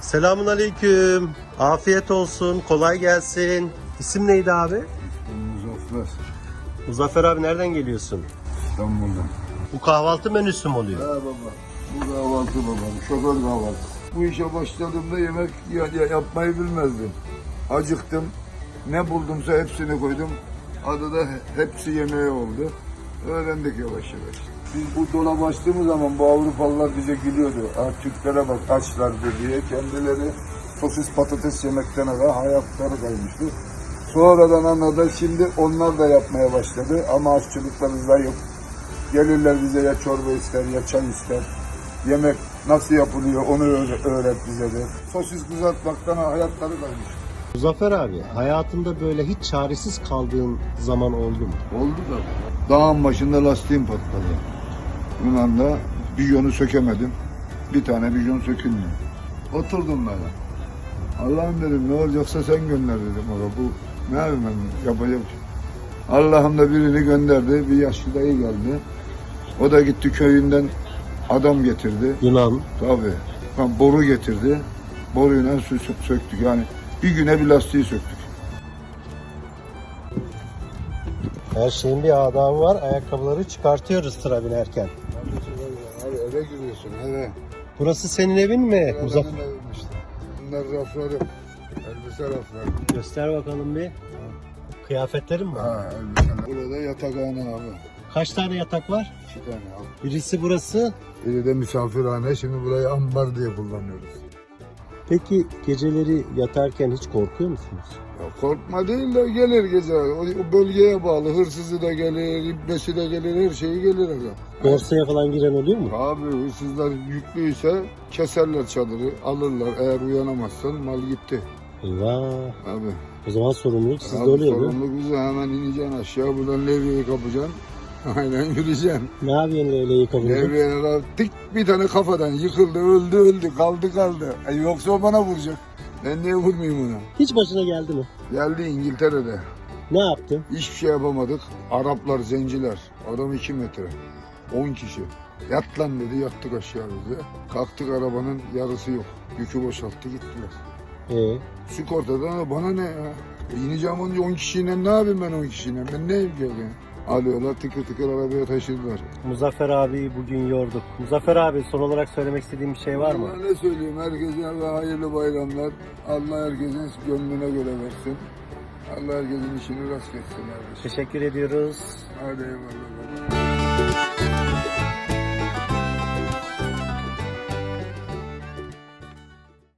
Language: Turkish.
Selamun aleyküm. Afiyet olsun. Kolay gelsin. İsim neydi abi? Muzaffer Muzaffer abi nereden geliyorsun? İstanbul'dan. Bu kahvaltı menüsü mü oluyor? Ha baba. Bu kahvaltı babam. Şoför kahvaltı. Bu işe başladığımda yemek ya- ya- yapmayı bilmezdim. Acıktım. Ne buldumsa hepsini koydum. Adı da he- hepsi yemeği oldu. Öğrendik yavaş yavaş. Biz bu dolabı açtığımız zaman bu Avrupalılar bize gülüyordu. Ha, Türklere bak açlardı diye. Kendileri sosis patates yemekten ara hayatları kaymıştı. Sonradan anladı. Şimdi onlar da yapmaya başladı. Ama aşçılıkları zayıf. Gelirler bize ya çorba ister ya çay ister. Yemek nasıl yapılıyor onu öğre- öğret bize de. Sosis kızartmaktan hayatları kaymış. Muzaffer abi hayatında böyle hiç çaresiz kaldığın zaman oldu mu? Oldu da. Dağın başında lastiğim patladı. Yunan'da biyonu sökemedim. Bir tane bijon sökülmüyor. Oturdum böyle. Allah'ım dedim ne olacaksa sen gönder dedim ona. Bu ne yapayım ben şey. Allah'ım da birini gönderdi. Bir yaşlı dayı geldi. O da gitti köyünden adam getirdi. Yunan. Tabii. Ben boru getirdi. Boruyla sö- söktük. Yani bir güne bir lastiği söktük. Her şeyin bir adabı var. Ayakkabıları çıkartıyoruz sıra binerken. Abi eve giriyorsun eve. Burası senin evin mi? Muzaffer. Benim evim işte. Bunlar rafları. Elbise rafları. Göster bakalım bir. Kıyafetlerin mi? Ha elbiseler. Burada yatakhane abi. Kaç tane yatak var? İki tane abi. Birisi burası. Biri de misafirhane. Şimdi burayı ambar diye kullanıyoruz. Peki geceleri yatarken hiç korkuyor musunuz? Ya korkma değil de gelir gece. O, o bölgeye bağlı. Hırsızı da gelir, ibnesi de gelir, her şeyi gelir aga. Borsaya falan giren oluyor mu? Abi hırsızlar yüklüyse keserler çadırı, alırlar. Eğer uyanamazsan mal gitti. Eyvah. Abi. O zaman sorumluluk sizde oluyor mu? sorumluluk bize hemen ineceksin aşağı. Buradan levyeyi kapacaksın. Aynen yürüyeceksin. Ne yapıyorsun öyle yıkamayınca? Levyeler tık bir tane kafadan yıkıldı, öldü, öldü, kaldı, kaldı. E, yoksa o bana vuracak. Ben niye vurmayayım ona? Hiç başına geldi mi? Geldi İngiltere'de. Ne yaptın? Hiçbir şey yapamadık. Araplar, zenciler. Adam iki metre. On kişi. Yat lan dedi, yattık aşağı bize. Kalktık arabanın yarısı yok. Yükü boşalttı gittiler. Ee, Sigortadan bana ne ya? İneceğim önce 10 kişiyle ne yapayım ben 10 kişiyle? Ben neyim ki? Alıyorlar tıkır tıkır arabaya taşıdılar. Muzaffer abi bugün yorduk. Muzaffer abi son olarak söylemek istediğim bir şey var mı? Ne söyleyeyim herkese hayırlı bayramlar. Allah herkesin gönlüne göre versin. Allah herkesin işini rast etsin kardeşim. Teşekkür ediyoruz. Hadi eyvallah.